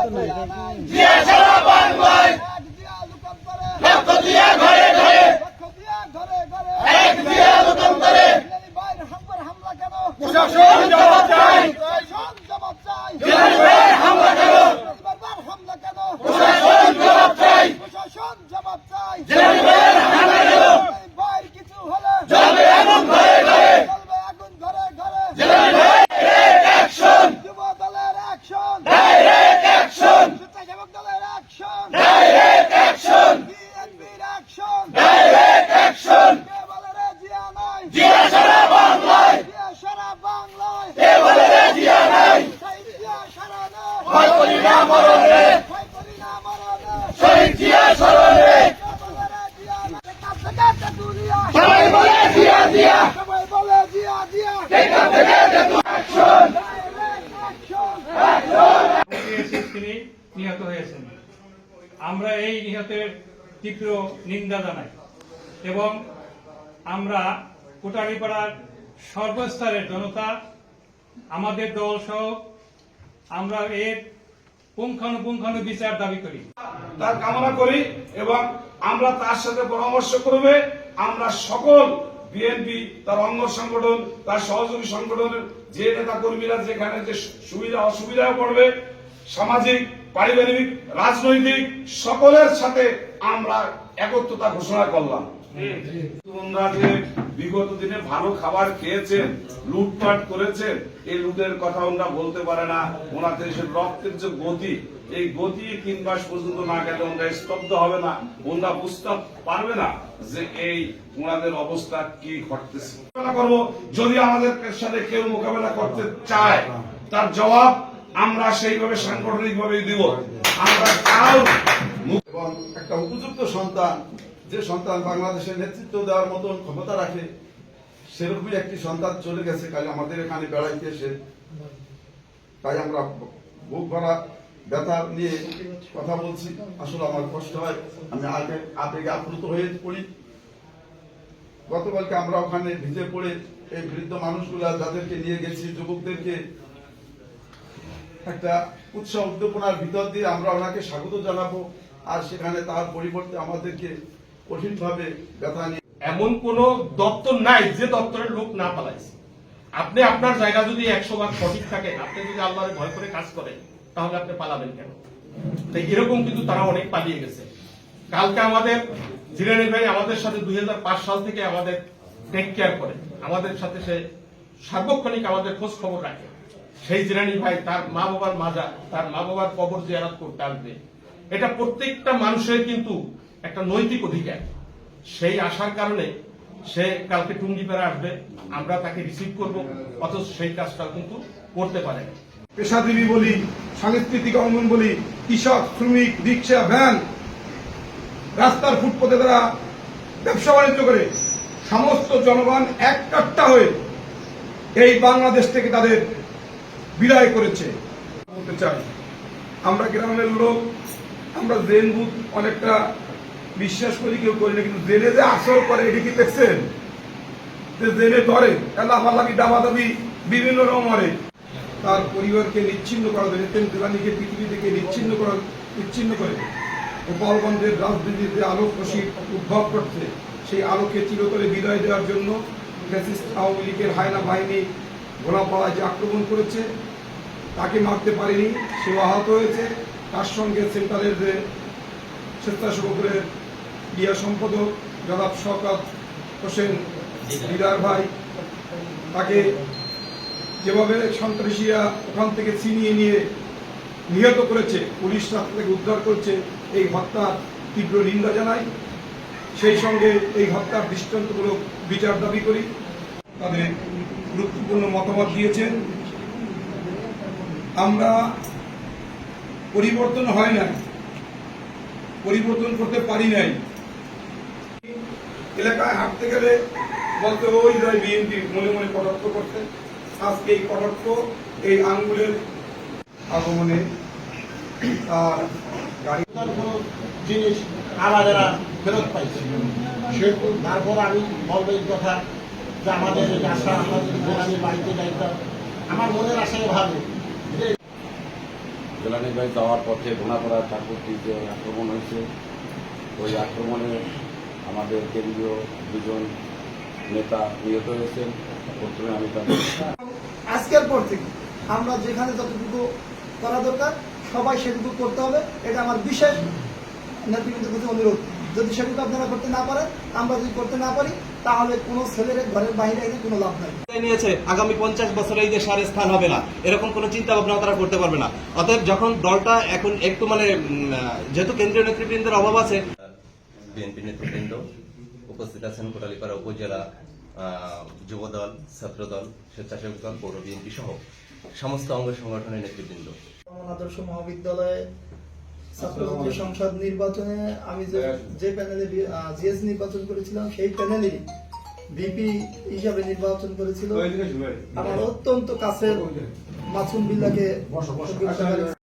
জিয়া সারা বাংলায় লক্ষ দিয়া ঘরে ঘরে এক দিয়া লোকান্তরে প্রশাসন জবাব চাই জেলার ভাইয়ের হামলা কেন প্রশাসন জবাব চাই প্রশাসন জবাব চাই জেলার ভাইয়ের হামলা কেন বাইর কিছু হলে জ্বলবে আগুন ঘরে ঘরে চলবে আগুন ঘরে ঘরে জেলার ভাইয়ের অ্যাকশন যুব দলের অ্যাকশন ডাইরেক্ট অ্যাকশন স্বেচ্ছাসেবক দলের অ্যাকশন ডাইরেক্ট অ্যাকশন বিএনপির অ্যাকশন ডাইরেক্ট অ্যাকশন কে বলে রে জিয়া নাই জিয়া সারা বাংলায় জিয়া সারা বাংলায় কে বলে রে জিয়া নাই শহীদ জিয়া সারা নাই ভয় করি না মরণ রে ভয় করি না মরণে শহীদ জিয়া স্মরণ রে কে বলে রে জিয়া নাই কাছে কাছে দুনিয়া সবাই বলে জিয়া জিয়া সবাই বলে জিয়া জিয়া এখান থেকে দেখো অ্যাকশন ডাইরেক্ট অ্যাকশন এসে তিনি নিহত হয়েছেন। আমরা এই নিহতের তীব্র নিন্দা জানাই এবং আমরা কোটালীপাড়ার সর্বস্তরের জনতা, আমাদের দল সহ আমরা এর পুঙ্খানুপুঙ্খানু বিচার দাবি করি। তার কামনা করি এবং আমরা তার সাথে পরামর্শ করবে। আমরা সকল বিএনপি তার অঙ্গ সংগঠন তার সহযোগী সংগঠনের যে নেতা কর্মীরা যেখানে যে সুবিধা অসুবিধায় পড়বে সামাজিক পারিবারিক রাজনৈতিক সকলের সাথে আমরা একত্রতা ঘোষণা করলাম। বিগত দিনে ভালো খাবার খেয়েছেন, লুটপাট করেছেন, এই লুটের কথা ওনারা বলতে পারে না। ওনাদের সে রক্তের যে গতি, এই গতি তিন মাস পর্যন্ত না গেলে ওনারা স্তব্ধ হবে না। ওনারা বুঝতে পারবে না যে এই ওনাদের অবস্থা কি ঘটতেছে। করব, যদি আমাদের সাথে কেউ মোকাবেলা করতে চায়, তার জবাব আমরা সেইভাবে সাংগঠনিক ভাবে দিব। আমরা এবং একটা উপযুক্ত সন্তান যে সন্তান বাংলাদেশের নেতৃত্ব দেওয়ার মতন ক্ষমতা রাখে, সেরকমই একটি সন্তান চলে গেছে, কাল আমাদের এখানে বেড়াইতে এসে। তাই আমরা বুক ভরা ব্যথা নিয়ে কথা বলছি। আসলে আমার কষ্ট হয়, আমি আগে, আবেগে আপ্লুত হয়ে পড়ি। গতকালকে আমরা ওখানে ভিজে পড়ে এই বৃদ্ধ মানুষগুলা যাদেরকে নিয়ে গেছি, যুবকদেরকে একটা উৎসাহ উদ্দীপনার ভিতর দিয়ে আমরা ওনাকে স্বাগত জানাব। আর সেখানে তার পরিবর্তে আমাদেরকে কঠিনভাবে ব্যথা নিয়ে এমন কোন দপ্তর নাই যে দপ্তরের লোক না পালাইছে। আপনি আপনার জায়গা যদি একশো ভাগ সঠিক থাকে, আপনি যদি ভয় করে কাজ করেন, তাহলে আপনি পালাবেন কেন? তো এরকম কিন্তু তারা অনেক পালিয়ে গেছে। কালকে আমাদের জিরানি ভাই আমাদের সাথে দুই সাল থেকে আমাদের টেক কেয়ার করে। আমাদের সাথে সে সার্বক্ষণিক আমাদের খোঁজ খবর রাখে। সেই জিরানি ভাই তার মা বাবার মাজা, তার মা বাবার কবর জিয়ারাত করতে আসবে। এটা প্রত্যেকটা মানুষের কিন্তু একটা নৈতিক অধিকার সেই আসার কারণে সে কালকে টুঙ্গি টুঙ্গিপাড়া আসবে, আমরা তাকে রিসিভ করব, অথচ সেই কাজটা কিন্তু করতে পারে। পেশাজীবী বলি, সাংস্কৃতিক অঙ্গন বলি, কৃষক, শ্রমিক, রিক্সা, ভ্যান, রাস্তার ফুটপথে তারা ব্যবসা বাণিজ্য করে, সমস্ত জনগণ এক কাট্টা হয়ে এই বাংলাদেশ থেকে তাদের বিদায় করেছে বলতে চাই, আমরা গ্রামের লোক, আমরা জেন বুথ অনেকটা বিশ্বাস করি কেউ করি না, কিন্তু জেনে যে আসর করে, এটি কি দেখছেন? যে জেনে ধরে লাফালাফি দাবাদাবি বিভিন্ন রকমের তার পরিবারকে নিচ্ছিন্ন করা এতেন দুরানিকে পৃথিবী থেকে নিচ্ছিন্ন করা, নিচ্ছিন্ন করে। গোপালগঞ্জের রাজনীতিতে আলোক রশিদ উদ্ভব করছে। সেই আলোকে চিরতরে বিদায় দেওয়ার জন্য ফ্যাসিস্ট আওয়ামী লীগের হায়না বাহিনী গোলাপাড়ায় যে আক্রমণ করেছে, তাকে মারতে পারেনি, সে আহত হয়েছে। তার সঙ্গে সেন্টারের যে স্বেচ্ছাসেবকের ক্রিয়া সম্পাদক জনাব শওকত হোসেন দিদার ভাই, তাকে যেভাবে সন্ত্রাসীরা ওখান থেকে ছিনিয়ে নিয়ে নিহত করেছে, পুলিশ থেকে উদ্ধার করছে, এই হত্যার তীব্র নিন্দা জানাই। সেই সঙ্গে এই হত্যার দৃষ্টান্তমূলক বিচার দাবি করি। তাদের গুরুত্বপূর্ণ মতামত দিয়েছেন। আমরা পরিবর্তন হয় নাই, পরিবর্তন করতে পারি নাই। এলাকায় হাঁটতে গেলে বলতে ওই যায় বিএনপি মনে মনে কটাক্ষ করতে আজকে এই কটাক্ষ এই আঙ্গুলের আগমনে তার গাড়ি কোনো জিনিস আমাদেরা ফেরত পাইছে সেহেতু তারপর আমি বলব এই কথা যে আমাদের এই আশা আমাদের জেলানি বাড়িতে যাইতাম আমার মনের আশায় ভালো জেলানি ভাই যাওয়ার পথে ঘোনাপাড়া ঠাকুরটি যে আক্রমণ হয়েছে ওই আক্রমণে আমাদের কেন্দ্রীয় দুজন নেতা নিহত হয়েছেন। প্রথমে আমি তাদের আজকের পর থেকে আমরা যেখানে যতটুকু করা দরকার সবাই সেটুকু করতে হবে। এটা আমার বিশেষ নেতৃবৃন্দের প্রতি অনুরোধ। যদি সেটুকু আপনারা করতে না পারেন আমরা যদি করতে না পারি তাহলে কোনো ছেলের ঘরের বাইরে এনে কোনো লাভ নাই। নিয়েছে? আগামী পঞ্চাশ বছরে এই দেশে আর স্থান হবে না। এরকম কোনো চিন্তা ভাবনা তারা করতে পারবে না। অতএব যখন দলটা এখন একটু মানে যেহেতু কেন্দ্রীয় নেতৃবৃন্দের অভাব আছে বিএনপি নেতৃবৃন্দ উপস্থিত আছেন কোটালীপাড়া উপজেলা যুবদল ছাত্রদল স্বেচ্ছাসেবক দল পৌর বিএনপি সহ সমস্ত অঙ্গ সংগঠনের নেতৃবৃন্দ। আদর্শ মহাবিদ্যালয়ে সংসদ নির্বাচনে আমি যে যে প্যানেলে জিএস নির্বাচন করেছিলাম সেই প্যানেলে ভিপি হিসাবে নির্বাচন করেছিল। আমার অত্যন্ত কাছের মাসুম বিল্লাকে